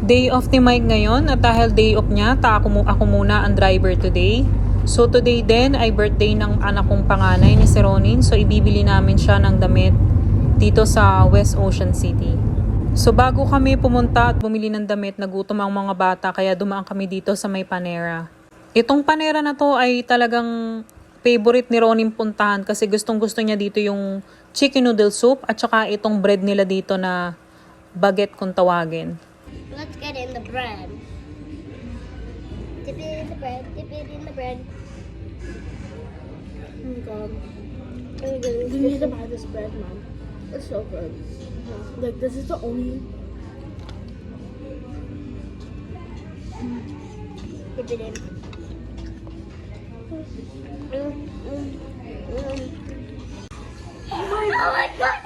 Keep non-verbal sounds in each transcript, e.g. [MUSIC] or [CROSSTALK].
Day off ni Mike ngayon at dahil day off niya, ta ako, ako muna ang driver today. So today din ay birthday ng anak kong panganay ni si Ronin. So ibibili namin siya ng damit dito sa West Ocean City. So bago kami pumunta at bumili ng damit, nagutom ang mga bata kaya dumaan kami dito sa may Panera. Itong Panera na to ay talagang favorite ni Ronin puntahan kasi gustong gusto niya dito yung chicken noodle soup at saka itong bread nila dito na baguette kung tawagin. Let's get in the bread. Dip it in the bread. Dip it in the bread. Oh my god. Oh my goodness. You need to buy this bread, mom. It's so good. Like, this is the only. Dip it in. Mm, mm, mm. Oh my god!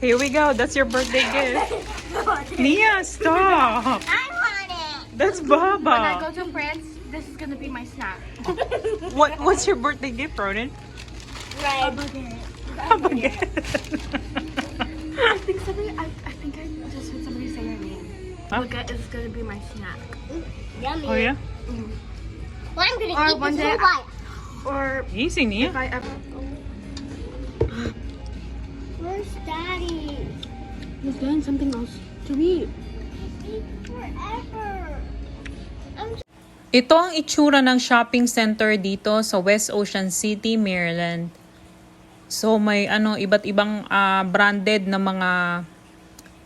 Here we go. That's your birthday gift. Nia, stop. I want it! That's Baba! When I Baba. go to France, this is gonna be my snack. [LAUGHS] What What's your birthday gift, Ronin? Right. I think somebody. I, I think I just heard somebody say her name. Huh? Look, it's gonna be my snack. Yummy. Oh yeah. Well, I'm gonna Or eat one this day whole bite. Or Easy, if Nia. I ever. Where's Daddy? He's getting something else to eat. Ito ang itsura ng shopping center dito sa West Ocean City, Maryland. So may ano iba't ibang ah, branded na mga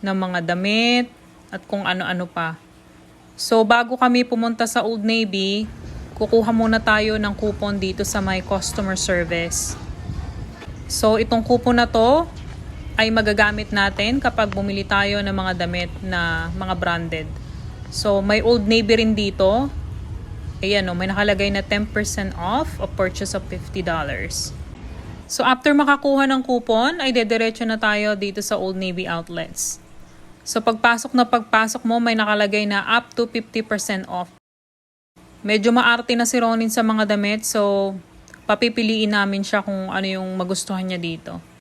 na mga damit at kung ano-ano pa. So bago kami pumunta sa Old Navy, kukuha muna tayo ng coupon dito sa my customer service. So itong coupon na to ay magagamit natin kapag bumili tayo ng mga damit na mga branded. So may Old Navy rin dito. Ayan o, may nakalagay na 10% off a purchase of $50. So after makakuha ng coupon, ay dediretso na tayo dito sa Old Navy outlets. So pagpasok na pagpasok mo, may nakalagay na up to 50% off. Medyo maarte na si Ronin sa mga damit, so papipiliin namin siya kung ano yung magustuhan niya dito.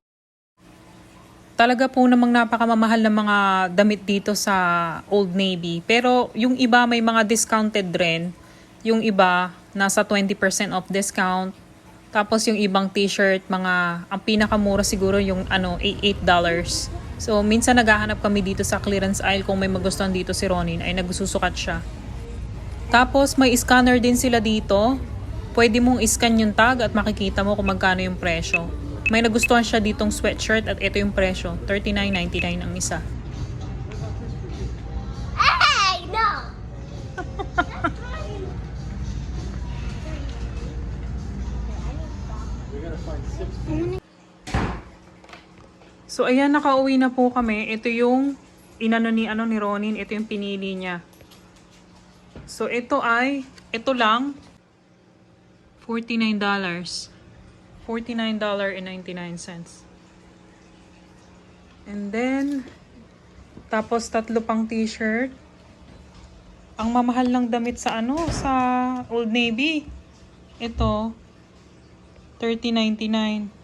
Talaga po namang napakamamahal ng mga damit dito sa Old Navy. Pero yung iba may mga discounted rin. Yung iba nasa 20% off discount. Tapos yung ibang t-shirt, mga ang pinakamura siguro yung ano, $8. So minsan naghahanap kami dito sa clearance aisle kung may magustuhan dito si Ronin ay nagsusukat siya. Tapos may scanner din sila dito. Pwede mong iscan yung tag at makikita mo kung magkano yung presyo. May nagustuhan siya ditong sweatshirt at ito yung presyo. $39.99 ang isa. Hey, no! So ayan, nakauwi na po kami. Ito yung inano ni, ano, ni Ronin. Ito yung pinili niya. So ito ay, ito lang, $49. $49.99. And then, tapos tatlo pang t-shirt. Ang mamahal ng damit sa ano, sa Old Navy. Ito, $30.99.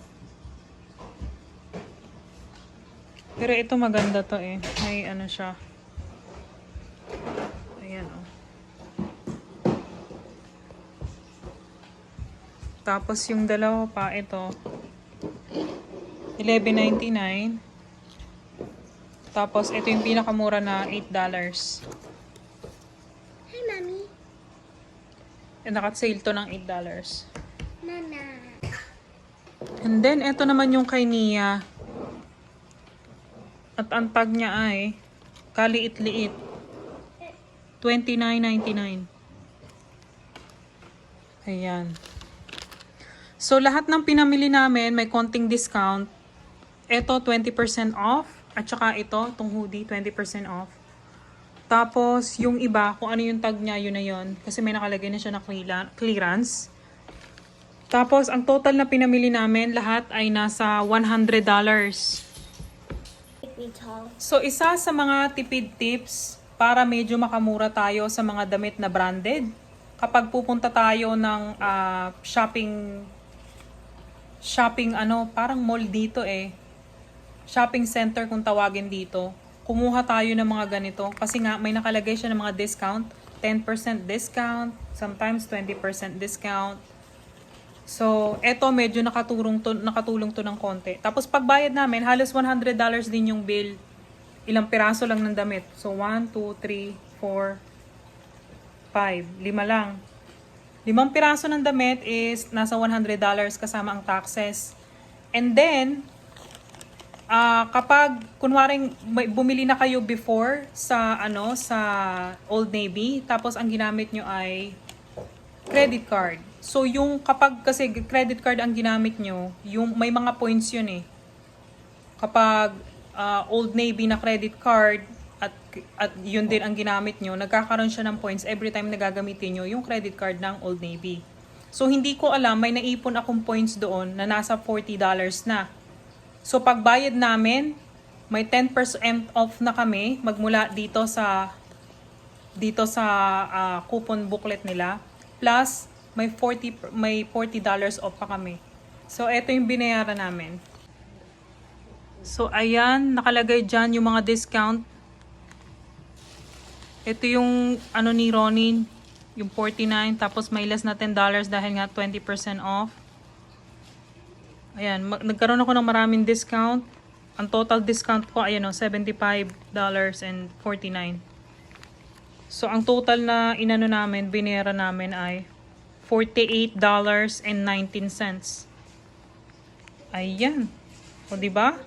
Pero ito maganda to eh. May ano siya. Ayan oh. Tapos yung dalawa pa, ito. $11.99. Tapos ito yung pinakamura na $8. Hi, Mommy. And nakat-sale to ng $8. Nana. And then, ito naman yung kay Nia. At ang tag niya ay kaliit-liit. $29.99. Ayan. So, lahat ng pinamili namin may konting discount. Ito, 20% off. At saka ito, itong hoodie, 20% off. Tapos, yung iba, kung ano yung tag niya, yun na yun. Kasi may nakalagay na siya na cleara- clearance. Tapos, ang total na pinamili namin, lahat ay nasa $100. Make me tall. So, isa sa mga tipid tips para medyo makamura tayo sa mga damit na branded. Kapag pupunta tayo ng ah, shopping shopping ano, parang mall dito eh. Shopping center kung tawagin dito. kumuha tayo ng mga ganito. Kasi nga, may nakalagay siya ng mga discount. 10% discount, sometimes 20% discount. So, eto medyo nakatulong to, nakatulong to ng konti. Tapos pagbayad namin, halos $100 din yung bill. Ilang piraso lang ng damit. So, 1, 2, 3, 4, 5. Lima lang. Limang piraso ng damit is nasa $100 kasama ang taxes. And then, ah kapag kunwaring may- bumili na kayo before sa ano sa Old Navy, tapos ang ginamit nyo ay credit card. So yung kapag kasi credit card ang ginamit nyo, yung may mga points yun eh. Kapag ah, Old Navy na credit card at yun din ang ginamit nyo, nagkakaroon siya ng points every time na gagamitin nyo yung credit card ng Old Navy. So hindi ko alam, may naipon akong points doon na nasa $40 na. So pagbayad namin, may 10% off na kami magmula dito sa dito sa ah, coupon booklet nila. Plus may 40 may $40 off pa kami. So ito yung binayaran namin. So ayan, nakalagay diyan yung mga discount. Ito yung ano ni Ronin, yung 49 tapos may less na $10 dahil nga 20% off. Ayan, nagkaroon ako ng maraming discount. Ang total discount ko, ayan o, $75.49. So, ang total na inano namin, binera namin ay $48.19. Ayan. O, di ba?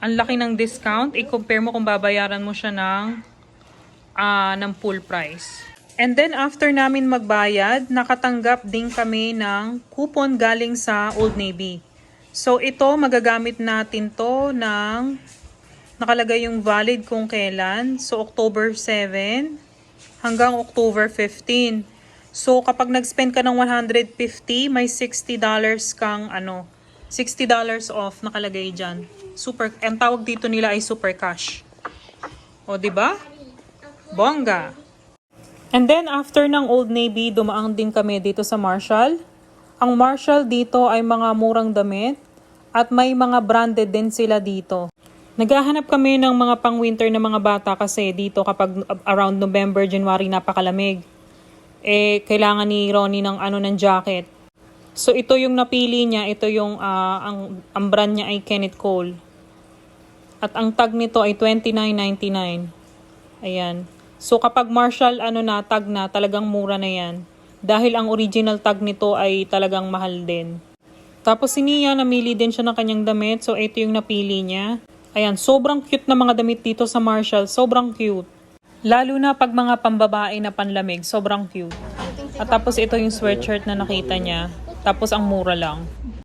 Ang laki ng discount. I-compare mo kung babayaran mo siya ng, ah, ng full price. And then after namin magbayad, nakatanggap din kami ng coupon galing sa Old Navy. So ito, magagamit natin to ng nakalagay yung valid kung kailan. So October 7 hanggang October 15. So kapag nag-spend ka ng 150, may $60 kang ano, $60 off nakalagay diyan. Super, ang tawag dito nila ay super cash. O, di ba? Bongga. And then after ng Old Navy, dumaang din kami dito sa Marshall. Ang Marshall dito ay mga murang damit at may mga branded din sila dito. Naghahanap kami ng mga pang-winter na mga bata kasi dito kapag around November, January napakalamig. Eh, kailangan ni Ronnie ng ano ng jacket. So ito yung napili niya, ito yung ah, ang, ang brand niya ay Kenneth Cole. At ang tag nito ay $29.99. Ayan. So kapag Marshall ano na tag na, talagang mura na 'yan. Dahil ang original tag nito ay talagang mahal din. Tapos si Nia, namili din siya ng kanyang damit. So ito yung napili niya. Ayan, sobrang cute na mga damit dito sa Marshall. Sobrang cute. Lalo na pag mga pambabae na panlamig, sobrang cute. At tapos ito yung sweatshirt na nakita niya. Tapos ang mura lang.